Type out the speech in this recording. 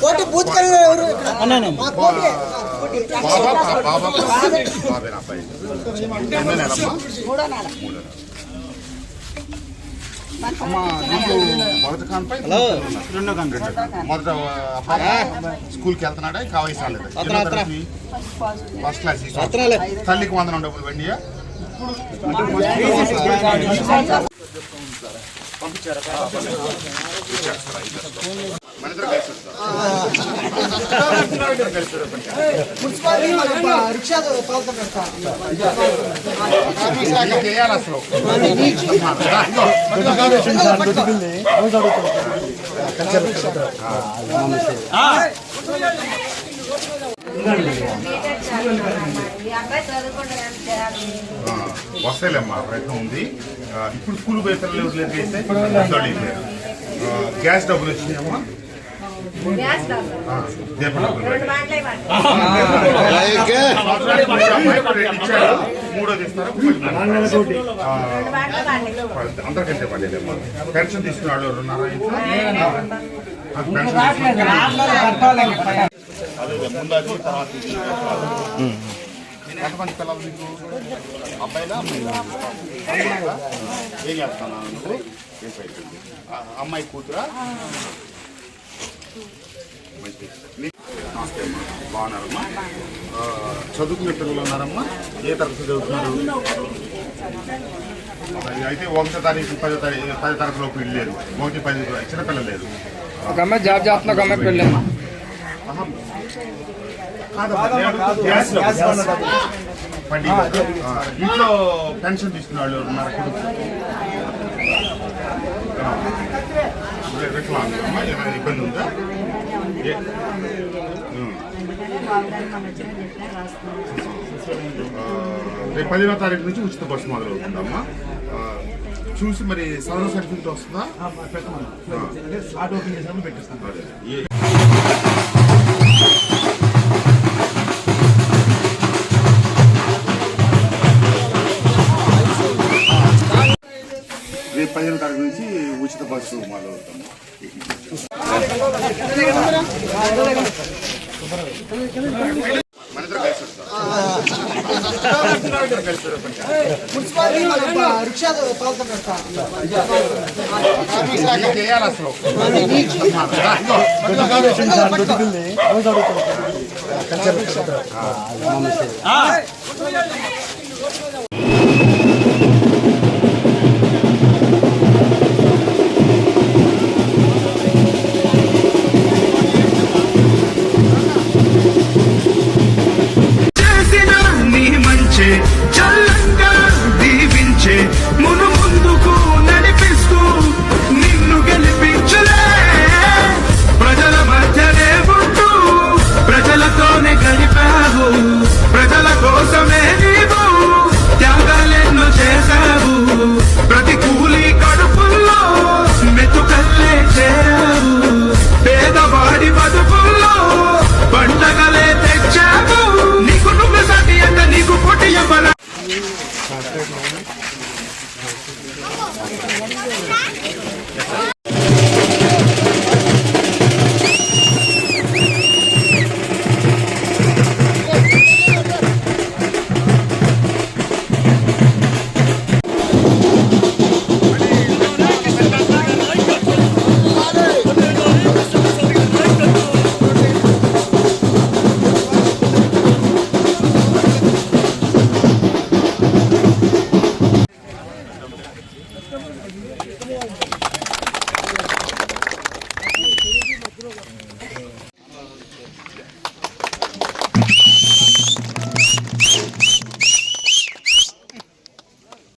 కోటి పూజకరు ఎవరు అన్నాను మొదట స్కూల్కి వెళ్తున్నాడా కావాల్సి రాలేదు ఫస్ట్ క్లాస్ తల్లికి వందనం డబ్బులు వెండియా మన రిక్షా చేయాలి అసలు ఈ వస్తాయిలేమ్మా ప్రయత్నం ఉంది. ఇప్పుడు స్కూల్ పోయి పిల్లలు అయితే? గ్యాస్ డబ్బులు వచ్చినాయమ్మా? గ్యాస్ డబ్బులు అందరికంటే పెన్షన్ తీసుకున్న వాళ్ళు ఎవరున్నారా పెన్షన్ ఎంతమంది పిల్లలు అబ్బాయిలా అమ్మాయిలా ఏం చేస్తాను నువ్వు ఏం అమ్మాయి కూతురా మంచిది. నమస్తే అమ్మా బాగున్నారమ్మా చదువుకునే పిల్లలు ఉన్నారమ్మా ఏ తరగతి చదువుతున్నారు అయితే ఒకటో తారీఖు పదో తారీఖు పదో తారీఖులోపు ఇల్లు లేదు ఒకటి పది చిన్నపిల్లలు లేదు ఒక అమ్మాయి జాబ్ చేస్తున్నా ఒక అమ్మాయి పెళ్ళి ఇంట్లో పెన్షన్ తీసుకునే వాళ్ళు ఉన్నారు ఇబ్బంది ఉందా రేపు పదిహేనో తారీఖు నుంచి ఉచిత బస్సు మొదలవుతుందమ్మా. చూసి మరి సదరన్ సర్టిఫికెట్ వస్తుందా? మా రిక్షా నుంచి ఉచిత బస్సు లేక చేయాలి అసలు ¿Estás? ¿Estás? 들어가.